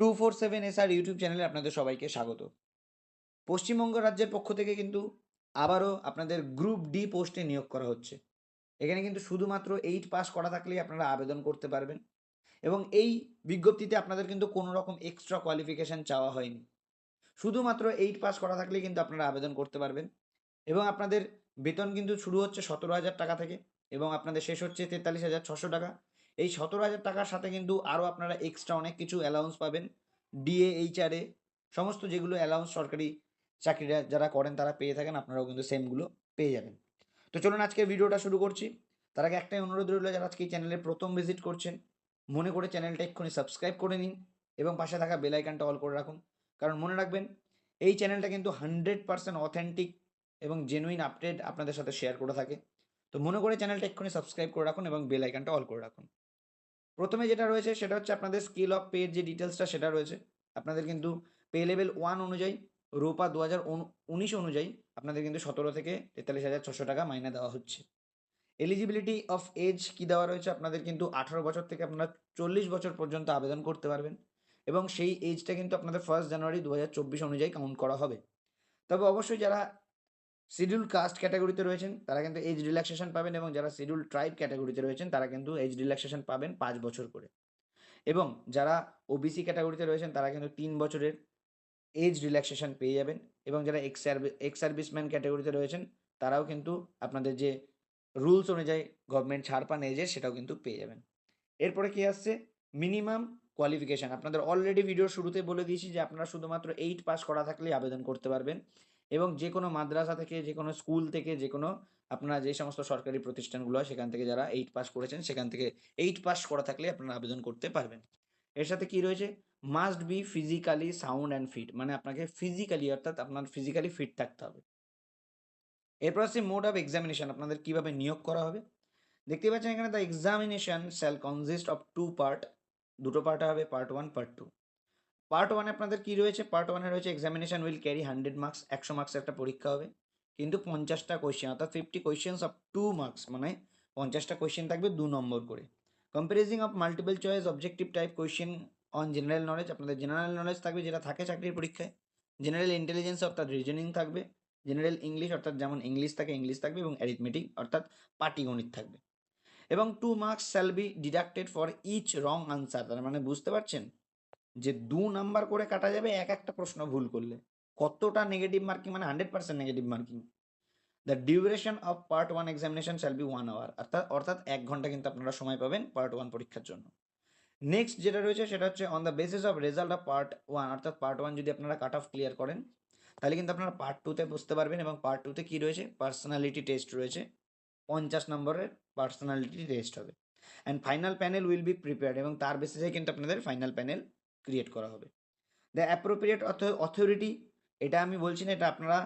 Two four seven S R YouTube চ্যানেলে আপনাদের সবাইকে স্বাগত। পশ্চিমবঙ্গ রাজ্যের পক্ষ থেকে কিন্তু আবারও আপনাদের গ্রুপ ডি পোস্টে নিয়োগ করা হচ্ছে। এখানে কিন্তু শুধুমাত্র এইট পাস করা থাকলেই আপনারা আবেদন করতে পারবেন এবং এই বিজ্ঞপ্তিতে আপনাদের কিন্তু কোনো রকম এক্সট্রা কোয়ালিফিকেশান চাওয়া হয়নি। শুধুমাত্র এইট পাস করা থাকলেই কিন্তু আপনারা আবেদন করতে পারবেন এবং আপনাদের বেতন কিন্তু শুরু হচ্ছে সতেরো হাজার টাকা থেকে এবং আপনাদের শেষ হচ্ছে তেতাল্লিশ হাজার ছশো টাকা। এই সতেরো হাজার টাকার সাথে কিন্তু আরও আপনারা এক্সট্রা অনেক কিছু অ্যালাউন্স পাবেন। ডিএ এইচআরএ সমস্ত যেগুলো অ্যালাউন্স সরকারি চাকরিরা যারা করেন তারা পেয়ে থাকেন, আপনারাও কিন্তু সেমগুলো পেয়ে যাবেন। তো চলুন আজকে ভিডিওটা শুরু করছি। তার আগে একটাই অনুরোধ রইল, যারা আজকে এই চ্যানেলে প্রথম ভিজিট করছেন, মনে করে চ্যানেলটা এক্ষুনি সাবস্ক্রাইব করে নিন এবং পাশে থাকা বেলাইকানটা অল করে রাখুন। কারণ মনে রাখবেন, এই চ্যানেলটা কিন্তু হান্ড্রেড পার্সেন্ট অথেন্টিক এবং জেনুইন আপডেট আপনাদের সাথে শেয়ার করে থাকে। তো মনে করে চ্যানেলটা এক্ষুনি সাবস্ক্রাইব করে রাখুন এবং বেল আইকনটা অল করে রাখুন। প্রথমে যেটা রয়েছে সেটা হচ্ছে আপনাদের স্কিল অফ পের যে ডিটেলসটা সেটা রয়েছে। আপনাদের কিন্তু পে লেভেল ওয়ান অনুযায়ী, রোপা দু হাজার উনিশ অনুযায়ী আপনাদের কিন্তু সতেরো থেকে তেতাল্লিশ হাজার ছশো টাকা মাইনে দেওয়া হচ্ছে। এলিজিবিলিটি অফ এজ কি দেওয়া রয়েছে? আপনাদের কিন্তু আঠারো বছর থেকে আপনারা চল্লিশ বছর পর্যন্ত আবেদন করতে পারবেন এবং সেই এজটা কিন্তু আপনাদের ফার্স্ট জানুয়ারি দু হাজার চব্বিশ অনুযায়ী কাউন্ট করা হবে। তবে অবশ্যই যারা শিডিউল কাস্ট ক্যাটাগরিতে রয়েছেন, তারা কিন্তু এজ রিল্যাক্সেশন পাবেন এবং যারা শিডিউল ট্রাইব ক্যাটাগরিতে রয়েছেন, তারা কিন্তু এজ রিল্যাক্সেশন পাবেন পাঁচ বছর করে। এবং যারা ওবিসি ক্যাটাগরিতে রয়েছেন, তারা কিন্তু তিন বছরের এজ রিল্যাক্সেশন পেয়ে যাবেন এবং যারা এক্স এক্স সার্ভিসম্যান ক্যাটাগরিতে রয়েছেন, তারাও কিন্তু আপনাদের যে রুলস অনুযায়ী গভর্নমেন্ট ছাড় পান এজের সেটাও কিন্তু পেয়ে যাবেন। এরপরে কি আসছে? মিনিমাম কোয়ালিফিকেশান আপনাদের অলরেডি ভিডিওর শুরুতে বলে দিয়েছি যে আপনারা শুধুমাত্র এইট পাস করা থাকলেই আবেদন করতে পারবেন। এবং যে কোনো মাদ্রাসা থেকে, যে কোনো স্কুল থেকে, যে কোনো আপনারা যে সমস্ত সরকারি প্রতিষ্ঠানগুলো হয়, সেখান থেকে যারা এইট পাস করেছেন, সেখান থেকে এইট পাস করা থাকলে আপনারা আবেদন করতে পারবেন। এর সাথে কি রয়েছে? Must be physically sound and fit মানে আপনাকে ফিজিক্যালি অর্থাৎ আপনার ফিজিক্যালি ফিট থাকতে হবে। এরপর আসছে মোড অফ এক্সামিনেশন আপনাদের কীভাবে নিয়োগ করা হবে? দেখতে পাচ্ছেন এখানে the examination shall consist of two part দুটো পার্ট হবে part one part two part ওয়ানে আপনাদের কী রয়েছে? পার্ট ওয়ানে রয়েছে examination will carry hundred marks একশো মার্কসের একটা পরীক্ষা হবে। কিন্তু পঞ্চাশটা কোয়েশ্চেন অর্থাৎ fifty questions of two marks মানে পঞ্চাশটা কোয়েশ্চেন থাকবে দু নম্বর করে। Comprising of multiple choice objective type question on general knowledge আপনাদের জেনারেল নলেজ থাকবে যেটা থাকে চাকরির পরীক্ষায়। জেনারেল ইন্টেলিজেন্স অর্থাৎ রিজনিং থাকবে। জেনারেল ইংলিশ অর্থাৎ যেমন ইংলিশ থাকে ইংলিশ থাকবে এবং অ্যারিথমেটিক অর্থাৎ পাটিগণিত থাকবে। এবং two marks shall be deducted for each wrong answer তার মানে বুঝতে পারছেন? যে দু নাম্বার করে কাটা যাবে এক একটা প্রশ্ন ভুল করলে। কতটা নেগেটিভ মার্কিং মানে hundred percent negative marking the duration of part one examination shall be one hour অর্থাৎ অর্থাৎ এক ঘণ্টা কিন্তু আপনারা সময় পাবেন পার্ট ওয়ান পরীক্ষার জন্য। নেক্সট যেটা রয়েছে সেটা হচ্ছে on the basis of result of part one অর্থাৎ পার্ট ওয়ান যদি আপনারা কাট অফ ক্লিয়ার করেন, তাহলে কিন্তু আপনারা পার্ট টুতে বুঝতে পারবেন এবং পার্ট টুতে কী রয়েছে? পার্সোনালিটি টেস্ট রয়েছে। পঞ্চাশ নম্বরের পার্সোনালিটি টেস্ট হবে। And final panel will be prepared এবং তার বেসিসে কিন্তু আপনাদের ফাইনাল প্যানেল ক্রিয়েট করা হবে। দ্য অ্যাপ্রোপ্রিয়েট অথরিটি এটা আমি বলছি না, এটা আপনারা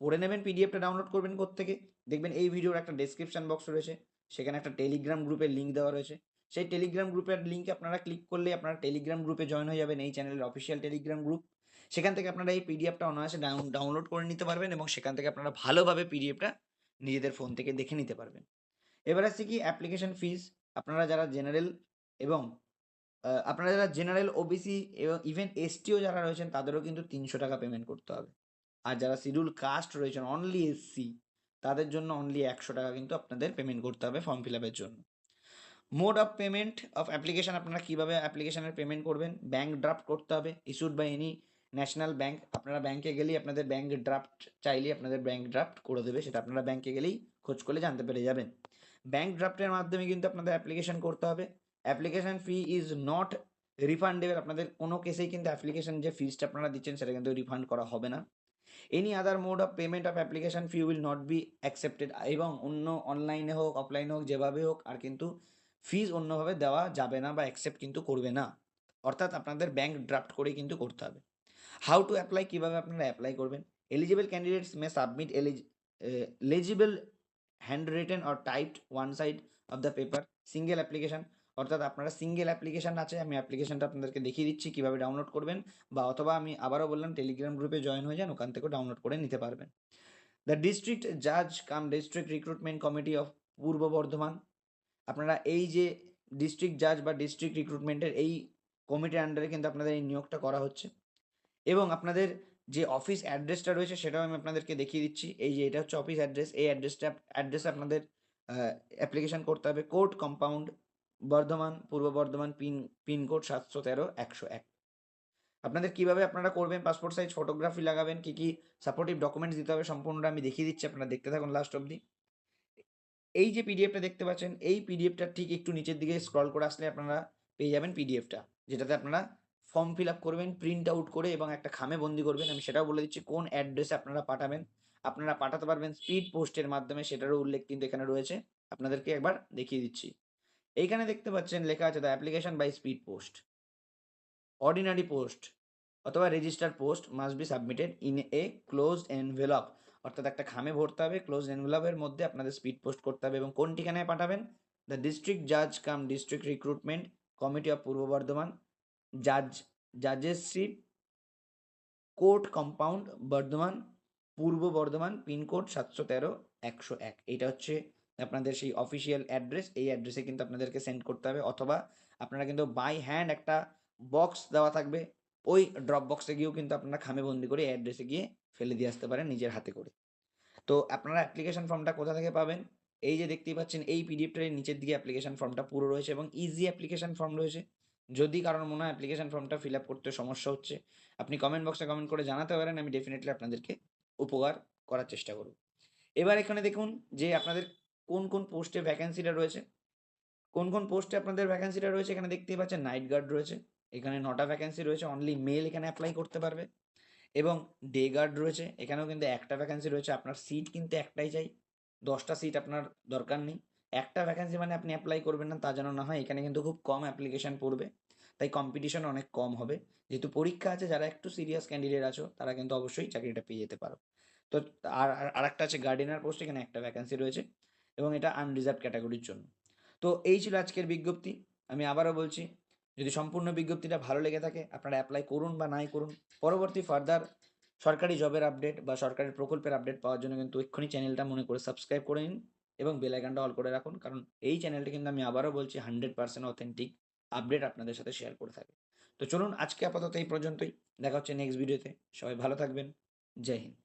পড়ে নেবেন পিডিএফটা ডাউনলোড করবেন থেকে দেখবেন এই ভিডিওর একটা ডেসক্রিপশন বক্স রয়েছে, সেখানে একটা টেলিগ্রাম গ্রুপের লিঙ্ক দেওয়া রয়েছে। সেই টেলিগ্রাম গ্রুপের লিঙ্কে আপনারা ক্লিক করলে আপনারা টেলিগ্রাম গ্রুপে জয়েন হয়ে যাবেন এই চ্যানেলের অফিসিয়াল টেলিগ্রাম গ্রুপ সেখান থেকে আপনারা এই পিডিএফটা অনায়াসে ডাউন ডাউনলোড করে নিতে পারবেন এবং সেখান থেকে আপনারা ভালোভাবে পিডিএফটা নিজেদের ফোন থেকে দেখে নিতে পারবেন। এবার আসছে কি অ্যাপ্লিকেশন ফিস আপনারা যারা জেনারেল এবং আপনারা যারা জেনারেল ওবিসি এবং ইভেন এসটিও যারা রয়েছেন, তাদেরও কিন্তু তিনশো টাকা পেমেন্ট করতে হবে। আর যারা শিডিউল কাস্ট রয়েছেন অনলি এসসি তাদের জন্য অনলি একশো টাকা কিন্তু আপনাদের পেমেন্ট করতে হবে ফর্ম ফিল আপের জন্য। Mode of payment of application আপনারা কীভাবে অ্যাপ্লিকেশানের পেমেন্ট করবেন? ব্যাঙ্ক ড্রাফট করতে হবে। Issued by any national bank আপনারা ব্যাঙ্কে গেলেই আপনাদের ব্যাঙ্ক ড্রাফট চাইলেই আপনাদের ব্যাঙ্ক ড্রাফট করে দেবে। সেটা আপনারা ব্যাঙ্কে গেলেই খোঁজ করলে জানতে পেরে যাবেন। ব্যাঙ্ক ড্রাফটের মাধ্যমে কিন্তু আপনাদের অ্যাপ্লিকেশন করতে হবে। Application fee is not refundable আপনাদের কোনো কেসেই কিন্তু অ্যাপ্লিকেশন যে ফিজটা আপনারা দিচ্ছেন, সেটা কিন্তু রিফান্ড করা হবে না। Any other mode of payment of application fee will not be accepted এবং অন্য অনলাইনে হোক অফলাইনে হোক, যেভাবে হোক, আর কিন্তু ফিজ অন্যভাবে দেওয়া যাবে না বা অ্যাকসেপ্ট কিন্তু করবে না। অর্থাৎ আপনাদের ব্যাঙ্ক ড্রাফট করেই কিন্তু করতে হবে। হাউ টু অ্যাপ্লাই কীভাবে আপনারা অ্যাপ্লাই করবেন? Eligible candidates may submit এলিজ legible hand written or typed one side of the paper single application অর্থাৎ আপনারা সিঙ্গেল অ্যাপ্লিকেশান আছে, আমি অ্যাপ্লিকেশানটা আপনাদেরকে দেখিয়ে দিচ্ছি কীভাবে ডাউনলোড করবেন বা অথবা আমি আবারও বললাম টেলিগ্রাম গ্রুপে জয়েন হয়ে যান, ওখান থেকেও ডাউনলোড করে নিতে পারবেন। দ্য ডিস্ট্রিক্ট জাজ cum district recruitment committee of Purba Bardhaman. আপনারা এই যে ডিস্ট্রিক্ট জাজ বা ডিস্ট্রিক্ট রিক্রুটমেন্টের এই কমিটির আন্ডারে কিন্তু আপনাদের এই নিয়োগটা করা হচ্ছে। এবং আপনাদের যে অফিস অ্যাড্রেসটা রয়েছে, সেটাও আমি আপনাদেরকে দেখিয়ে দিচ্ছি। এই যে এটা হচ্ছে অফিস অ্যাড্রেস এই অ্যাড্রেসটা অ্যাড্রেসে আপনাদের অ্যাপ্লিকেশন করতে হবে। কোর্ট কম্পাউন্ড বর্ধমান, পূর্ব বর্ধমান পিন পিনকোড সাতশো তেরো, একশো এক। আপনাদের কীভাবে আপনারা করবেন পাসপোর্ট সাইজ ফটোগ্রাফি লাগাবেন, কি কি সাপোর্টিভ ডকুমেন্টস দিতে হবে সম্পূর্ণটা আমি দেখিয়ে দিচ্ছি, আপনারা দেখতে থাকুন লাস্ট অবধি। এই যে পিডিএফটা দেখতে পাচ্ছেন, এই পিডিএফটা ঠিক একটু নিচের দিকে স্ক্রল করে আসলে আপনারা পেয়ে যাবেন পিডিএফটা যেটাতে আপনারা ফর্ম ফিল আপ করবেন প্রিন্ট আউট করে এবং একটা খামে বন্দি করবেন। আমি সেটাও বলে দিচ্ছি, কোন অ্যাড্রেসে আপনারা পাঠাবেন। আপনারা পাঠাতে পারবেন স্পিড পোস্টের মাধ্যমে, সেটারও উল্লেখ কিন্তু এখানে রয়েছে। আপনাদেরকে একবার দেখিয়ে দিচ্ছি। এইখানে দেখতে পাচ্ছেন লেখা আছে the application by speed post. Ordinary post অথবা register post must be submitted in a close envelope. অর্থাৎ একটা খামে ভরতে হবে ক্লোজ এনভেলপের মধ্যে আপনাদের স্পিড পোস্ট করতে হবে এবং কোন ঠিকানায় পাঠাবেন? দ্য ডিস্ট্রিক্ট জাজ cum district recruitment committee of Purba Bardhaman, জাজ, জাজেসি কোর্ট কম্পাউন্ড বর্ধমান, পূর্ব বর্ধমান, পিনকোড সাতশো তেরো, একশো এক। এইটা হচ্ছে আপনাদের সেই অফিসিয়াল অ্যাড্রেস এই অ্যাড্রেসে কিন্তু আপনাদেরকে সেন্ড করতে হবে অথবা আপনারা কিন্তু বাই হ্যান্ড একটা বক্স দেওয়া থাকবে। ওই ড্রপ বক্সে গিয়েও কিন্তু আপনারা খামে বন্দি করে অ্যাড্রেসে গিয়ে ফেলে দিয়ে আসতে পারেন নিজের হাতে করে। তো আপনারা অ্যাপ্লিকেশন ফর্মটা কোথা থেকে পাবেন? এই যে দেখতেই পাচ্ছেন, এই পিডিএফটার নিচের দিকে অ্যাপ্লিকেশন ফর্মটা পুরো রয়েছে এবং ইজি অ্যাপ্লিকেশন ফর্ম রয়েছে। যদি কারোর মনে হয় অ্যাপ্লিকেশন ফর্মটা ফিল আপ করতে সমস্যা হচ্ছে, আপনি কমেন্ট বক্সে কমেন্ট করে জানাতে পারেন, আমি ডেফিনেটলি আপনাদেরকে উপকার করার চেষ্টা করব। এবার এখানে দেখুন যে আপনাদের কোন কোন পোস্টে ভ্যাকেন্সিটা রয়েছে? কোন কোন পোস্টে আপনাদের ভ্যাকেন্সিটা রয়েছে? এখানে দেখতেই পাচ্ছেন নাইট গার্ড রয়েছে। এখানে নটা ভ্যাকেন্সি রয়েছে। অনলি মেল এখানে অ্যাপ্লাই করতে পারবে। এবং ডে গার্ড রয়েছে। এখানেও কিন্তু একটা ভ্যাকেন্সি রয়েছে। আপনার সিট কিন্তু একটাই চাই। দশটা সিট আপনার দরকার নেই। একটা ভ্যাকেন্সি মানে আপনি অ্যাপ্লাই করবেন না, তা যেন না হয়। এখানে কিন্তু খুব কম অ্যাপ্লিকেশন পড়বে। তাই কম্পিটিশন অনেক কম হবে। যেহেতু পরীক্ষা আছে, যারা একটু সিরিয়াস ক্যান্ডিডেট আছো, তারা কিন্তু অবশ্যই চাকরিটা পেয়ে যেতে পারো। তো আর আর একটা আছে গার্ডেনার পোস্ট এখানে একটা ভ্যাকেন্সি রয়েছে। এবং এটা আনরিজার্ভ ক্যাটাগরির জন্য। তো এই ছিল আজকের বিজ্ঞপ্তি। আমি আবারও বলছি, যদি সম্পূর্ণ বিজ্ঞপ্তিটা ভালো লেগে থাকে, আপনারা অ্যাপ্লাই করুন বা নাই করুন। পরবর্তী ফার্দার সরকারি জবের আপডেট বা সরকারি প্রকল্পের আপডেট পাওয়ার জন্য কিন্তু এক্ষুনি চ্যানেলটা মনে করে সাবস্ক্রাইব করে নিন এবং বেলাইকানটা অল করে রাখুন। কারণ এই চ্যানেলটা কিন্তু আমি আবারও বলছি হান্ড্রেড পার্সেন্ট অথেন্টিক আপডেট আপনাদের সাথে শেয়ার করে থাকে। তো চলুন আজকে আপাতত এই পর্যন্তই। দেখা হচ্ছে নেক্সট ভিডিওতে সবাই ভালো থাকবেন। জয় হিন্দ।